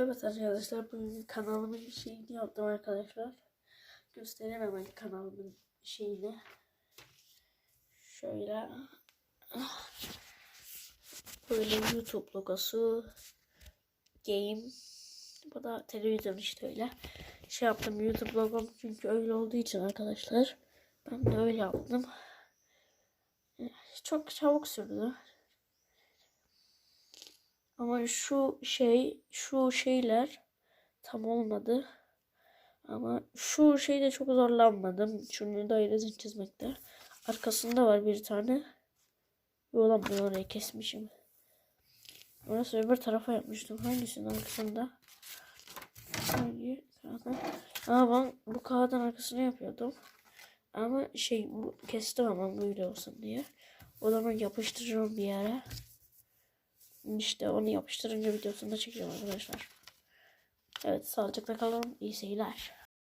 Evet arkadaşlar bugün kanalımın şeyini yaptım arkadaşlar. Göstereyim hemen kanalımın şeyini. Şöyle. Böyle YouTube logosu. Game. Bu da televizyon işte öyle. Şey yaptım YouTube logom çünkü öyle olduğu için arkadaşlar. Ben de öyle yaptım. Çok çabuk sürdü. Ama şu şey, şu şeyler tam olmadı. Ama şu şeyde çok zorlanmadım. Şunu dairesini çizmekte. Arkasında var bir tane. Yolan ben oraya kesmişim. Orası öbür tarafa yapmıştım. Hangisinin arkasında? Hangi kağıdın? Aa ben bu kağıdın arkasını yapıyordum. Ama şey bu, kestim ama böyle olsun diye. O zaman yapıştıracağım bir yere. İşte onu yapıştırınca videosunu da çekeceğim arkadaşlar. Evet sağlıcakla kalın. İyi seyirler.